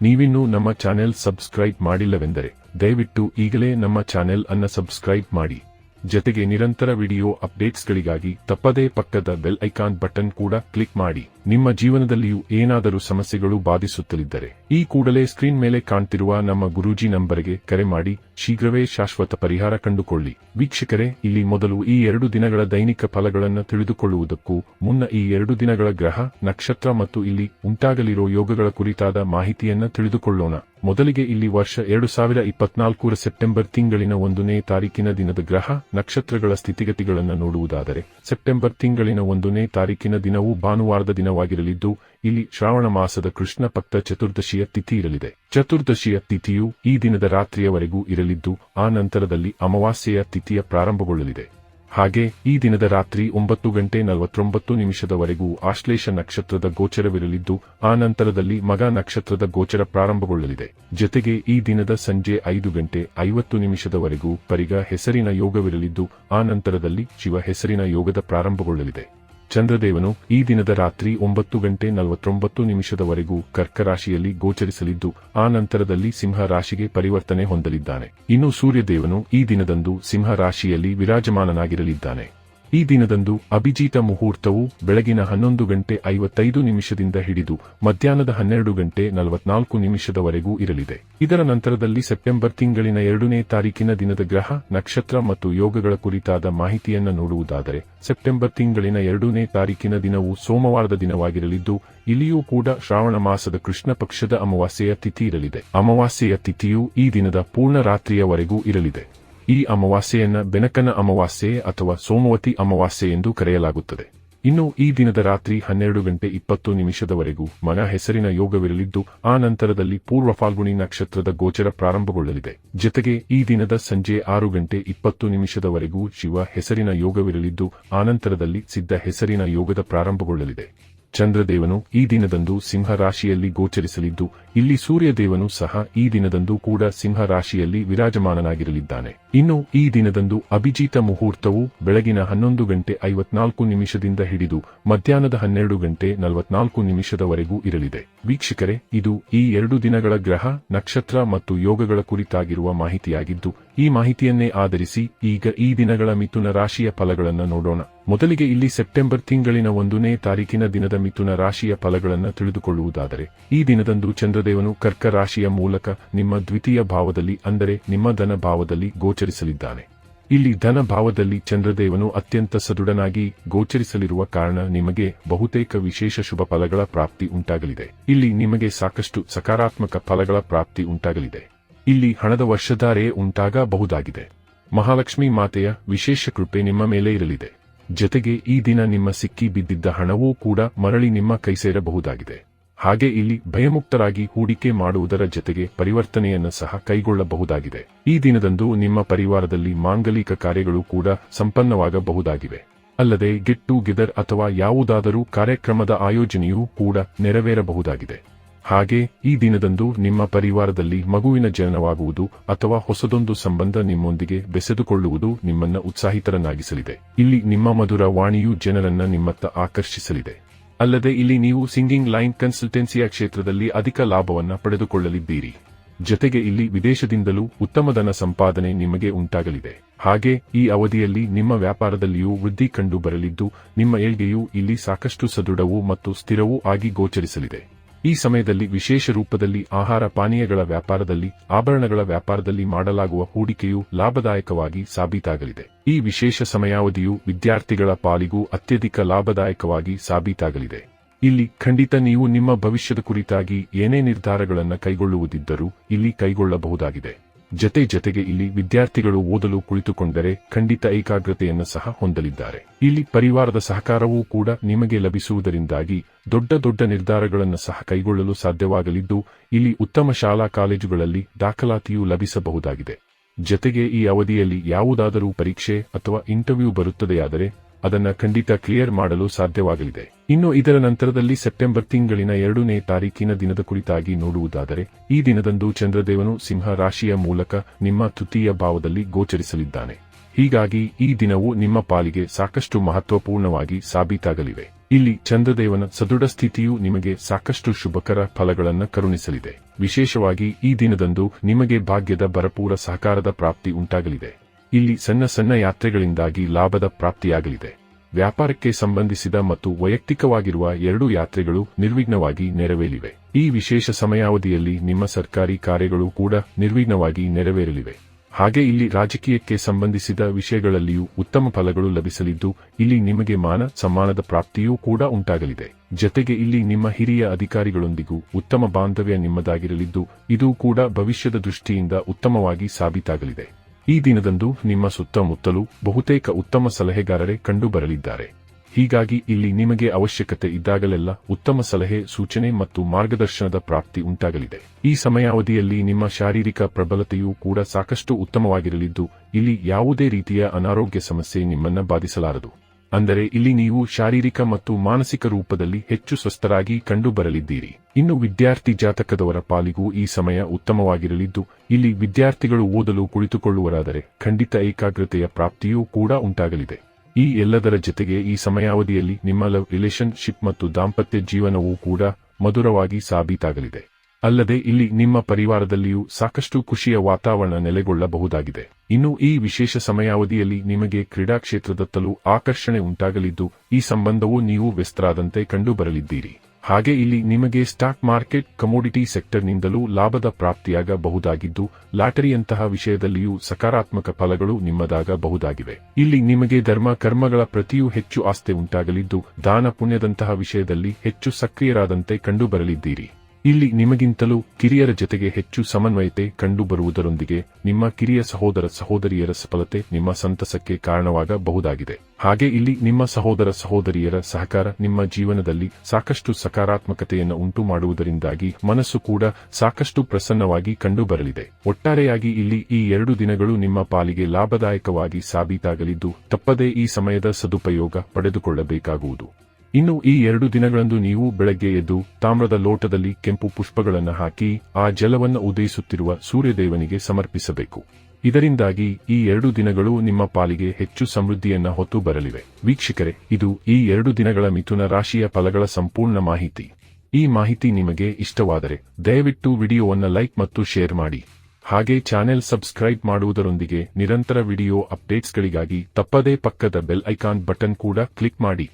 ನೀವಿನ್ನೂ ನಮ್ಮ channel subscribe ಮಾಡಿಲ್ಲವೆಂದರೆ ದಯವಿಟ್ಟು ಈಗಲೇ ನಮ್ಮ ಚಾನೆಲ್ ಅನ್ನ ಸಬ್ಸ್ಕ್ರೈಬ್ ಮಾಡಿ. ಜೊತೆಗೆ ನಿರಂತರ ವಿಡಿಯೋ ಅಪ್ಡೇಟ್ಸ್ಗಳಿಗಾಗಿ ತಪ್ಪದೇ ಪಕ್ಕದ ಬೆಲ್ ಐಕಾನ್ ಬಟನ್ ಕೂಡ ಕ್ಲಿಕ್ ಮಾಡಿ. ನಿಮ್ಮ ಜೀವನದಲ್ಲಿಯೂ ಏನಾದರೂ ಸಮಸ್ಯೆಗಳು ಬಾಧಿಸುತ್ತಲಿದ್ದರೆ ಈ ಕೂಡಲೇ ಸ್ಕ್ರೀನ್ ಮೇಲೆ ಕಾಣ್ತಿರುವ ನಮ್ಮ ಗುರೂಜಿ ನಂಬರ್ಗೆ ಕರೆ ಮಾಡಿ. ಶೀಘ್ರವೇ ಶಾಶ್ವತ ಪರಿಹಾರ ಕಂಡುಕೊಳ್ಳಿ. ವೀಕ್ಷಕರೇ, ಇಲ್ಲಿ ಮೊದಲು ಈ ಎರಡು ದಿನಗಳ ದೈನಿಕ ಫಲಗಳನ್ನು ತಿಳಿದುಕೊಳ್ಳುವುದಕ್ಕೂ ಮುನ್ನ ಈ ಎರಡು ದಿನಗಳ ಗ್ರಹ, ನಕ್ಷತ್ರ ಮತ್ತು ಇಲ್ಲಿ ಉಂಟಾಗಲಿರೋ ಯೋಗಗಳ ಕುರಿತಾದ ಮಾಹಿತಿಯನ್ನು ತಿಳಿದುಕೊಳ್ಳೋಣ. ಮೊದಲಿಗೆ ಇಲ್ಲಿ ವರ್ಷ ಎರಡು ಸಾವಿರ ಇಪ್ಪತ್ನಾಲ್ಕರ ಸೆಪ್ಟೆಂಬರ್ ತಿಂಗಳಿನ ಒಂದನೇ ತಾರೀಕಿನ ದಿನದ ಗ್ರಹ, ನಕ್ಷತ್ರಗಳ ಸ್ಥಿತಿಗತಿಗಳನ್ನು ನೋಡುವುದಾದರೆ, ಸೆಪ್ಟೆಂಬರ್ ತಿಂಗಳಿನ ಒಂದನೇ ತಾರೀಕಿನ ದಿನವು ಭಾನುವಾರದ ದಿನವಾಗಿರಲಿದ್ದು, ಇಲ್ಲಿ ಶ್ರಾವಣ ಮಾಸದ ಕೃಷ್ಣ ಪಕ್ತ ಚತುರ್ದಶಿಯ ತಿಥಿ ಇರಲಿದೆ. ಚತುರ್ದಶಿಯ ತಿಥಿಯು ಈ ದಿನದ ರಾತ್ರಿಯವರೆಗೂ ಇರಲಿದ್ದು, ಆ ನಂತರದಲ್ಲಿ ಅಮಾವಾಸ್ಯೆಯ ತಿಥಿಯ ಪ್ರಾರಂಭಗೊಳ್ಳಲಿದೆ. ಹಾಗೆ, ಈ ದಿನದ ರಾತ್ರಿ ಒಂಬತ್ತು ಗಂಟೆ ನಲವತ್ತೊಂಬತ್ತು ನಿಮಿಷದವರೆಗೂ ಆಶ್ಲೇಷ ನಕ್ಷತ್ರದ ಗೋಚರವಿರಲಿದ್ದು, ಆ ನಂತರದಲ್ಲಿ ಮಗ ನಕ್ಷತ್ರದ ಗೋಚರ ಪ್ರಾರಂಭಗೊಳ್ಳಲಿದೆ. ಜೊತೆಗೆ, ಈ ದಿನದ ಸಂಜೆ ಐದು ಗಂಟೆ ಐವತ್ತು ನಿಮಿಷದವರೆಗೂ ಪರಿಗ ಹೆಸರಿನ ಯೋಗವಿರಲಿದ್ದು, ಆ ನಂತರದಲ್ಲಿ ಶಿವ ಹೆಸರಿನ ಯೋಗದ ಪ್ರಾರಂಭಗೊಳ್ಳಲಿದೆ. ಚಂದ್ರದೇವನು ಈ ದಿನದ ರಾತ್ರಿ ಒಂಬತ್ತು ಗಂಟೆ ನಲವತ್ತೊಂಬತ್ತು ನಿಮಿಷದವರೆಗೂ ಕರ್ಕರಾಶಿಯಲ್ಲಿ ಗೋಚರಿಸಲಿದ್ದು, ಆ ನಂತರದಲ್ಲಿ ಸಿಂಹ ರಾಶಿಗೆ ಪರಿವರ್ತನೆ ಹೊಂದಲಿದ್ದಾನೆ. ಇನ್ನು ಸೂರ್ಯದೇವನು ಈ ದಿನದಂದು ಸಿಂಹ ರಾಶಿಯಲ್ಲಿ ವಿರಾಜಮಾನನಾಗಿರಲಿದ್ದಾನೆ. ಈ ದಿನದಂದು ಅಭಿಜಿತ ಮುಹೂರ್ತವು ಬೆಳಗಿನ ಹನ್ನೊಂದು ಗಂಟೆ ಐವತ್ತೈದು ನಿಮಿಷದಿಂದ ಹಿಡಿದು ಮಧ್ಯಾಹ್ನದ ಹನ್ನೆರಡು ಗಂಟೆ ನಲವತ್ನಾಲ್ಕು ನಿಮಿಷದವರೆಗೂ ಇರಲಿದೆ. ಇದರ ನಂತರದಲ್ಲಿ ಸೆಪ್ಟೆಂಬರ್ ತಿಂಗಳಿನ ಎರಡನೇ ತಾರೀಕಿನ ದಿನದ ಗ್ರಹ, ನಕ್ಷತ್ರ ಮತ್ತು ಯೋಗಗಳ ಕುರಿತಾದ ಮಾಹಿತಿಯನ್ನು ನೋಡುವುದಾದರೆ, ಸೆಪ್ಟೆಂಬರ್ ತಿಂಗಳಿನ ಎರಡನೇ ತಾರೀಕಿನ ದಿನವು ಸೋಮವಾರದ ದಿನವಾಗಿರಲಿದ್ದು, ಇಲ್ಲಿಯೂ ಕೂಡ ಶ್ರಾವಣ ಮಾಸದ ಕೃಷ್ಣ ಪಕ್ಷದ ಅಮಾವಾಸ್ಯೆಯ ತಿಥಿ ಇರಲಿದೆ. ಅಮಾವಾಸ್ಯೆಯ ತಿಥಿಯು ಈ ದಿನದ ಪೂರ್ಣ ರಾತ್ರಿಯವರೆಗೂ ಇರಲಿದೆ. ಈ ಅಮಾವಾಸ್ಯೆಯನ್ನ ಬೆನಕನ ಅಮಾವಾಸ್ಯೆ ಅಥವಾ ಸೋಮವತಿ ಅಮಾವಾಸ್ಯೆ ಎಂದು ಕರೆಯಲಾಗುತ್ತದೆ. ಇನ್ನು ಈ ದಿನದ ರಾತ್ರಿ ಹನ್ನೆರಡು ಗಂಟೆ ಇಪ್ಪತ್ತು ನಿಮಿಷದವರೆಗೂ ಮನ ಹೆಸರಿನ ಯೋಗವಿರಲಿದ್ದು, ಆ ನಂತರದಲ್ಲಿ ಪೂರ್ವ ಫಾಲ್ಗುಣಿ ನಕ್ಷತ್ರದ ಗೋಚರ ಪ್ರಾರಂಭಗೊಳ್ಳಲಿದೆ. ಜೊತೆಗೆ ಈ ದಿನದ ಸಂಜೆ ಆರು ಗಂಟೆ ಇಪ್ಪತ್ತು ನಿಮಿಷದವರೆಗೂ ಶಿವ ಹೆಸರಿನ ಯೋಗವಿರಲಿದ್ದು ಆನಂತರದಲ್ಲಿ ಸಿದ್ಧ ಹೆಸರಿನ ಯೋಗದ ಪ್ರಾರಂಭಗೊಳ್ಳಲಿದೆ. ಚಂದ್ರದೇವನು ಈ ದಿನದಂದು ಸಿಂಹ ರಾಶಿಯಲ್ಲಿ ಗೋಚರಿಸಲಿದ್ದು, ಇಲ್ಲಿ ಸೂರ್ಯದೇವನು ಸಹ ಈ ದಿನದಂದು ಕೂಡ ಸಿಂಹ ರಾಶಿಯಲ್ಲಿ ವಿರಾಜಮಾನನಾಗಿರಲಿದ್ದಾನೆ. ಇನ್ನು ಈ ದಿನದಂದು ಅಭಿಜಿತ ಮುಹೂರ್ತವು ಬೆಳಗಿನ ಹನ್ನೊಂದು ಗಂಟೆ ಐವತ್ನಾಲ್ಕು ನಿಮಿಷದಿಂದ ಹಿಡಿದು ಮಧ್ಯಾಹ್ನದ ಹನ್ನೆರಡು ಗಂಟೆ ನಲವತ್ನಾಲ್ಕು ನಿಮಿಷದವರೆಗೂ ಇರಲಿದೆ. ವೀಕ್ಷಕರೇ, ಇದು ಈ ಎರಡು ದಿನಗಳ ಗ್ರಹ, ನಕ್ಷತ್ರ ಮತ್ತು ಯೋಗಗಳ ಕುರಿತಾಗಿರುವ ಮಾಹಿತಿಯಾಗಿದ್ದು, ಈ ಮಾಹಿತಿಯನ್ನೇ ಆಧರಿಸಿ ಈಗ ಈ ದಿನಗಳ ಮಿಥುನ ರಾಶಿಯ ಫಲಗಳನ್ನು ನೋಡೋಣ. ಮೊದಲಿಗೆ ಇಲ್ಲಿ ಸೆಪ್ಟೆಂಬರ್ ತಿಂಗಳಿನ ಒಂದನೇ ತಾರೀಕಿನ ದಿನದ ಮಿಥುನ ರಾಶಿಯ ಫಲಗಳನ್ನು ತಿಳಿದುಕೊಳ್ಳುವುದಾದರೆ, ಈ ದಿನದಂದು ಚಂದ್ರದೇವನು ಕರ್ಕ ರಾಶಿಯ ಮೂಲಕ ನಿಮ್ಮ ದ್ವಿತೀಯ ಭಾವದಲ್ಲಿ ಅಂದರೆ ನಿಮ್ಮ ಧನ ಭಾವದಲ್ಲಿ ಗೋಚರಿಸಲಿದ್ದಾನೆ. ಇಲ್ಲಿ ಧನ ಭಾವದಲ್ಲಿ ಚಂದ್ರದೇವನು ಅತ್ಯಂತ ಸದೃಢನಾಗಿ ಗೋಚರಿಸಲಿರುವ ಕಾರಣ ನಿಮಗೆ ಬಹುತೇಕ ವಿಶೇಷ ಶುಭ ಫಲಗಳ ಪ್ರಾಪ್ತಿ ಉಂಟಾಗಲಿದೆ. ಇಲ್ಲಿ ನಿಮಗೆ ಸಾಕಷ್ಟು ಸಕಾರಾತ್ಮಕ ಫಲಗಳ ಪ್ರಾಪ್ತಿ ಉಂಟಾಗಲಿದೆ. ಇಲ್ಲಿ ಹಣದ ವರ್ಷಧಾರೆ ಉಂಟಾಗಬಹುದಾಗಿದೆ. ಮಹಾಲಕ್ಷ್ಮಿ ಮಾತೆಯ ವಿಶೇಷ ಕೃಪೆ ನಿಮ್ಮ ಮೇಲೆ ಇರಲಿದೆ. ಜೊತೆಗೆ ಈ ದಿನ ನಿಮ್ಮ ಸಿಕ್ಕಿ ಬಿದ್ದಿದ್ದ ಹಣವೂ ಕೂಡ ಮರಳಿ ನಿಮ್ಮ ಕೈ ಸೇರಬಹುದಾಗಿದೆ. ಹಾಗೆ ಇಲ್ಲಿ ಭಯಮುಕ್ತರಾಗಿ ಹೂಡಿಕೆ ಮಾಡುವುದರ ಜೊತೆಗೆ ಪರಿವರ್ತನೆಯನ್ನು ಸಹ ಕೈಗೊಳ್ಳಬಹುದಾಗಿದೆ. ಈ ದಿನದಂದು ನಿಮ್ಮ ಪರಿವಾರದಲ್ಲಿ ಮಾಂಗಲಿಕ ಕಾರ್ಯಗಳು ಕೂಡ ಸಂಪನ್ನವಾಗಬಹುದಾಗಿವೆ. ಅಲ್ಲದೆ ಗೆಟ್ ಟುಗೆದರ್ ಅಥವಾ ಯಾವುದಾದರೂ ಕಾರ್ಯಕ್ರಮದ ಆಯೋಜನೆಯೂ ಕೂಡ ನೆರವೇರಬಹುದಾಗಿದೆ. ಹಾಗೆ ಈ ದಿನದಂದು ನಿಮ್ಮ ಪರಿವಾರದಲ್ಲಿ ಮಗುವಿನ ಜನನವಾಗುವುದು ಅಥವಾ ಹೊಸದೊಂದು ಸಂಬಂಧ ನಿಮ್ಮೊಂದಿಗೆ ಬೆಸೆದುಕೊಳ್ಳುವುದು ನಿಮ್ಮನ್ನ ಉತ್ಸಾಹಿತರನ್ನಾಗಿಸಲಿದೆ. ಇಲ್ಲಿ ನಿಮ್ಮ ಮಧುರ ವಾಣಿಯು ಜನರನ್ನ ನಿಮ್ಮತ್ತ ಆಕರ್ಷಿಸಲಿದೆ. ಅಲ್ಲದೆ ಇಲ್ಲಿ ನೀವು ಸಿಂಗಿಂಗ್ ಲೈನ್ ಕನ್ಸಲ್ಟೆನ್ಸಿಯ ಕ್ಷೇತ್ರದಲ್ಲಿ ಅಧಿಕ ಲಾಭವನ್ನ ಪಡೆದುಕೊಳ್ಳಲಿದ್ದೀರಿ. ಜೊತೆಗೆ ಇಲ್ಲಿ ವಿದೇಶದಿಂದಲೂ ಉತ್ತಮ ಧನ ಸಂಪಾದನೆ ನಿಮಗೆ ಉಂಟಾಗಲಿದೆ. ಹಾಗೆ ಈ ಅವಧಿಯಲ್ಲಿ ನಿಮ್ಮ ವ್ಯಾಪಾರದಲ್ಲಿಯೂ ವೃದ್ಧಿ ಕಂಡು ಬರಲಿದ್ದು ನಿಮ್ಮ ಏಳ್ಗೆಯು ಇಲ್ಲಿ ಸಾಕಷ್ಟು ಸದೃಢವೂ ಮತ್ತು ಸ್ಥಿರವೂ ಆಗಿ ಗೋಚರಿಸಲಿದೆ. ಈ ಸಮಯದಲ್ಲಿ ವಿಶೇಷ ರೂಪದಲ್ಲಿ ಆಹಾರ ಪಾನೀಯಗಳ ವ್ಯಾಪಾರದಲ್ಲಿ, ಆಭರಣಗಳ ವ್ಯಾಪಾರದಲ್ಲಿ ಮಾಡಲಾಗುವ ಹೂಡಿಕೆಯು ಲಾಭದಾಯಕವಾಗಿ ಸಾಬೀತಾಗಲಿದೆ. ಈ ವಿಶೇಷ ಸಮಯಾವಧಿಯು ವಿದ್ಯಾರ್ಥಿಗಳ ಪಾಲಿಗೂ ಅತ್ಯಧಿಕ ಲಾಭದಾಯಕವಾಗಿ ಸಾಬೀತಾಗಲಿದೆ. ಇಲ್ಲಿ ಖಂಡಿತ ನೀವು ನಿಮ್ಮ ಭವಿಷ್ಯದ ಕುರಿತಾಗಿ ಏನೇ ನಿರ್ಧಾರಗಳನ್ನು ಕೈಗೊಳ್ಳುವುದಿದ್ದರೂ ಇಲ್ಲಿ ಕೈಗೊಳ್ಳಬಹುದಾಗಿದೆ. ಜತೆ ಜತೆಗೆ ಇಲ್ಲಿ ವಿದ್ಯಾರ್ಥಿಗಳು ಓದಲು ಕುಳಿತುಕೊಂಡರೆ ಖಂಡಿತ ಏಕಾಗ್ರತೆಯನ್ನು ಸಹ ಹೊಂದಲಿದ್ದಾರೆ. ಇಲ್ಲಿ ಪರಿವಾರದ ಸಹಕಾರವೂ ಕೂಡ ನಿಮಗೆ ಲಭಿಸುವುದರಿಂದಾಗಿ ದೊಡ್ಡ ದೊಡ್ಡ ನಿರ್ಧಾರಗಳನ್ನು ಸಹ ಕೈಗೊಳ್ಳಲು ಸಾಧ್ಯವಾಗಲಿದ್ದು, ಇಲ್ಲಿ ಉತ್ತಮ ಶಾಲಾ ಕಾಲೇಜುಗಳಲ್ಲಿ ದಾಖಲಾತಿಯೂ ಲಭಿಸಬಹುದಾಗಿದೆ. ಜತೆಗೆ ಈ ಅವಧಿಯಲ್ಲಿ ಯಾವುದಾದರೂ ಪರೀಕ್ಷೆ ಅಥವಾ ಇಂಟರ್ವ್ಯೂ ಬರುತ್ತದೆಯಾದರೆ ಅದನ್ನ ಖಂಡಿತ ಕ್ಲಿಯರ್ ಮಾಡಲು ಸಾಧ್ಯವಾಗಲಿದೆ. ಇನ್ನು ಇದರ ನಂತರದಲ್ಲಿ ಸೆಪ್ಟೆಂಬರ್ ತಿಂಗಳಿನ ಎರಡನೇ ತಾರೀಕಿನ ದಿನದ ಕುರಿತಾಗಿ ನೋಡುವುದಾದರೆ, ಈ ದಿನದಂದು ಚಂದ್ರದೇವನು ಸಿಂಹ ರಾಶಿಯ ಮೂಲಕ ನಿಮ್ಮ ತೃತೀಯ ಭಾವದಲ್ಲಿ ಗೋಚರಿಸಲಿದ್ದಾನೆ. ಹೀಗಾಗಿ ಈ ದಿನವು ನಿಮ್ಮ ಪಾಲಿಗೆ ಸಾಕಷ್ಟು ಮಹತ್ವಪೂರ್ಣವಾಗಿ ಸಾಬೀತಾಗಲಿವೆ. ಇಲ್ಲಿ ಚಂದ್ರದೇವನ ಸದೃಢ ಸ್ಥಿತಿಯು ನಿಮಗೆ ಸಾಕಷ್ಟು ಶುಭಕರ ಫಲಗಳನ್ನು ಕರುಣಿಸಲಿದೆ. ವಿಶೇಷವಾಗಿ ಈ ದಿನದಂದು ನಿಮಗೆ ಭಾಗ್ಯದ ಭರಪೂರ ಸಹಕಾರದ ಪ್ರಾಪ್ತಿ ಉಂಟಾಗಲಿದೆ. ಇಲ್ಲಿ ಸಣ್ಣ ಸಣ್ಣ ಯಾತ್ರೆಗಳಿಂದಾಗಿ ಲಾಭದ ಪ್ರಾಪ್ತಿಯಾಗಲಿದೆ. ವ್ಯಾಪಾರಕ್ಕೆ ಸಂಬಂಧಿಸಿದ ಮತ್ತು ವೈಯಕ್ತಿಕವಾಗಿರುವ ಎರಡು ಯಾತ್ರೆಗಳು ನಿರ್ವಿಘ್ನವಾಗಿ ನೆರವೇರಿವೆ. ಈ ವಿಶೇಷ ಸಮಯಾವಧಿಯಲ್ಲಿ ನಿಮ್ಮ ಸರ್ಕಾರಿ ಕಾರ್ಯಗಳು ಕೂಡ ನಿರ್ವಿಘ್ನವಾಗಿ ನೆರವೇರಲಿವೆ. ಹಾಗೆ ಇಲ್ಲಿ ರಾಜಕೀಯಕ್ಕೆ ಸಂಬಂಧಿಸಿದ ವಿಷಯಗಳಲ್ಲಿಯೂ ಉತ್ತಮ ಫಲಗಳು ಲಭಿಸಲಿದ್ದು, ಇಲ್ಲಿ ನಿಮಗೆ ಮಾನ ಸಮ್ಮಾನದ ಪ್ರಾಪ್ತಿಯೂ ಕೂಡ ಉಂಟಾಗಲಿದೆ. ಜತೆಗೆ ಇಲ್ಲಿ ನಿಮ್ಮ ಹಿರಿಯ ಅಧಿಕಾರಿಗಳೊಂದಿಗೂ ಉತ್ತಮ ಬಾಂಧವ್ಯ ನಿಮ್ಮದಾಗಿರಲಿದ್ದು, ಇದು ಕೂಡ ಭವಿಷ್ಯದ ದೃಷ್ಟಿಯಿಂದ ಉತ್ತಮವಾಗಿ ಸಾಬೀತಾಗಲಿದೆ. ಈ ದಿನದಂದು ನಿಮ್ಮ ಸುತ್ತಮುತ್ತಲೂ ಬಹುತೇಕ ಉತ್ತಮ ಸಲಹೆಗಾರರೇ ಕಂಡುಬರಲಿದ್ದಾರೆ. ಹೀಗಾಗಿ ಇಲ್ಲಿ ನಿಮಗೆ ಅವಶ್ಯಕತೆ ಇದ್ದಾಗಲೆಲ್ಲ ಉತ್ತಮ ಸಲಹೆ, ಸೂಚನೆ ಮತ್ತು ಮಾರ್ಗದರ್ಶನದ ಪ್ರಾಪ್ತಿ ಉಂಟಾಗಲಿದೆ. ಈ ಸಮಯಾವಧಿಯಲ್ಲಿ ನಿಮ್ಮ ಶಾರೀರಿಕ ಪ್ರಬಲತೆಯೂ ಕೂಡ ಸಾಕಷ್ಟು ಉತ್ತಮವಾಗಿರಲಿದ್ದು, ಇಲ್ಲಿ ಯಾವುದೇ ರೀತಿಯ ಅನಾರೋಗ್ಯ ಸಮಸ್ಯೆ ನಿಮ್ಮನ್ನ ಬಾಧಿಸಲಾರದು. ಅಂದರೆ ಇಲ್ಲಿ ನೀವು ಶಾರೀರಿಕ ಮತ್ತು ಮಾನಸಿಕ ರೂಪದಲ್ಲಿ ಹೆಚ್ಚು ಸ್ವಸ್ಥರಾಗಿ ಕಂಡುಬರಲಿದ್ದೀರಿ. ಇನ್ನು ವಿದ್ಯಾರ್ಥಿ ಜಾತಕದವರ ಪಾಲಿಗೂ ಈ ಸಮಯ ಉತ್ತಮವಾಗಿರಲಿದ್ದು, ಇಲ್ಲಿ ವಿದ್ಯಾರ್ಥಿಗಳು ಓದಲು ಕುಳಿತುಕೊಳ್ಳುವರಾದರೆ ಖಂಡಿತ ಏಕಾಗ್ರತೆಯ ಪ್ರಾಪ್ತಿಯೂ ಕೂಡ ಉಂಟಾಗಲಿದೆ. ಈ ಎಲ್ಲದರ ಜೊತೆಗೆ ಈ ಸಮಯಾವಧಿಯಲ್ಲಿ ನಿಮ್ಮ ಲವ್ ರಿಲೇಶನ್ಶಿಪ್ ಮತ್ತು ದಾಂಪತ್ಯ ಜೀವನವೂ ಕೂಡ ಮಧುರವಾಗಿ ಸಾಬೀತಾಗಲಿದೆ. ಅಲ್ಲದೆ ಇಲ್ಲಿ ನಿಮ್ಮ ಪರಿವಾರದಲ್ಲಿಯೂ ಸಾಕಷ್ಟು ಖುಷಿಯ ವಾತಾವರಣ ನೆಲೆಗೊಳ್ಳಬಹುದಾಗಿದೆ. ಇನ್ನು ಈ ವಿಶೇಷ ಸಮಯಾವಧಿಯಲ್ಲಿ ನಿಮಗೆ ಕ್ರೀಡಾ ಕ್ಷೇತ್ರದತ್ತಲೂ ಆಕರ್ಷಣೆ ಉಂಟಾಗಲಿದ್ದು, ಈ ಸಂಬಂಧವು ನೀವು ವ್ಯಸ್ತರಾದಂತೆ ಕಂಡುಬರಲಿದ್ದೀರಿ. ಹಾಗೆ ಇಲ್ಲಿ ನಿಮಗೆ ಸ್ಟಾಕ್ ಮಾರ್ಕೆಟ್, ಕಮೋಡಿಟಿ ಸೆಕ್ಟರ್ನಿಂದಲೂ ಲಾಭದ ಪ್ರಾಪ್ತಿಯಾಗಬಹುದಾಗಿದ್ದು, ಲಾಟರಿಯಂತಹ ವಿಷಯದಲ್ಲಿಯೂ ಸಕಾರಾತ್ಮಕ ಫಲಗಳು ನಿಮ್ಮದಾಗಬಹುದಾಗಿವೆ. ಇಲ್ಲಿ ನಿಮಗೆ ಧರ್ಮ, ಕರ್ಮಗಳ ಪ್ರತಿಯೂ ಹೆಚ್ಚು ಆಸ್ತಿ ಉಂಟಾಗಲಿದ್ದು, ದಾನ ಪುಣ್ಯದಂತಹ ವಿಷಯದಲ್ಲಿ ಹೆಚ್ಚು ಸಕ್ರಿಯರಾದಂತೆ ಕಂಡುಬರಲಿದ್ದೀರಿ. ಇಲ್ಲಿ ನಿಮಗಿಂತಲೂ ಕಿರಿಯರ ಜೊತೆಗೆ ಹೆಚ್ಚು ಸಮನ್ವಯತೆ ಕಂಡುಬರುವುದರೊಂದಿಗೆ ನಿಮ್ಮ ಕಿರಿಯ ಸಹೋದರ ಸಹೋದರಿಯರ ಸಫಲತೆ ನಿಮ್ಮ ಸಂತಸಕ್ಕೆ ಕಾರಣವಾಗಬಹುದಾಗಿದೆ. ಹಾಗೆ ಇಲ್ಲಿ ನಿಮ್ಮ ಸಹೋದರ ಸಹೋದರಿಯರ ಸಹಕಾರ ನಿಮ್ಮ ಜೀವನದಲ್ಲಿ ಸಾಕಷ್ಟು ಸಕಾರಾತ್ಮಕತೆಯನ್ನು ಉಂಟು ಮಾಡುವುದರಿಂದಾಗಿ ಮನಸ್ಸು ಕೂಡ ಸಾಕಷ್ಟು ಪ್ರಸನ್ನವಾಗಿ ಕಂಡುಬರಲಿದೆ. ಒಟ್ಟಾರೆಯಾಗಿ ಇಲ್ಲಿ ಈ ಎರಡು ದಿನಗಳು ನಿಮ್ಮ ಪಾಲಿಗೆ ಲಾಭದಾಯಕವಾಗಿ ಸಾಬೀತಾಗಲಿದ್ದು, ತಪ್ಪದೇ ಈ ಸಮಯದ ಸದುಪಯೋಗ ಪಡೆದುಕೊಳ್ಳಬೇಕಾಗುವುದು. ಇನ್ನು ಈ ಎರಡು ದಿನಗಳಂದು ನೀವು ಬೆಳಗ್ಗೆ ಎದ್ದು ತಾಮ್ರದ ಲೋಟದಲ್ಲಿ ಕೆಂಪು ಪುಷ್ಪಗಳನ್ನು ಹಾಕಿ ಆ ಜಲವನ್ನು ಉದಯಿಸುತ್ತಿರುವ ಸೂರ್ಯದೇವನಿಗೆ ಸಮರ್ಪಿಸಬೇಕು. ಇದರಿಂದಾಗಿ ಈ ಎರಡು ದಿನಗಳು ನಿಮ್ಮ ಪಾಲಿಗೆ ಹೆಚ್ಚು ಸಮೃದ್ಧಿಯನ್ನ ಹೊತ್ತು ಬರಲಿವೆ. ವೀಕ್ಷಕರೇ, ಇದು ಈ ಎರಡು ದಿನಗಳ ಮಿಥುನ ರಾಶಿಯ ಫಲಗಳ ಸಂಪೂರ್ಣ ಮಾಹಿತಿ. ಈ ಮಾಹಿತಿ ನಿಮಗೆ ಇಷ್ಟವಾದರೆ ದಯವಿಟ್ಟು ವಿಡಿಯೋವನ್ನು ಲೈಕ್ ಮತ್ತು ಶೇರ್ ಮಾಡಿ. ಹಾಗೆ ಚಾನೆಲ್ ಸಬ್ಸ್ಕ್ರೈಬ್ ಮಾಡುವುದರೊಂದಿಗೆ ನಿರಂತರ ವಿಡಿಯೋ ಅಪ್ಡೇಟ್ಸ್ಗಳಿಗಾಗಿ ತಪ್ಪದೇ ಪಕ್ಕದ ಬೆಲ್ ಐಕಾನ್ ಬಟನ್ ಕೂಡ ಕ್ಲಿಕ್ ಮಾಡಿ.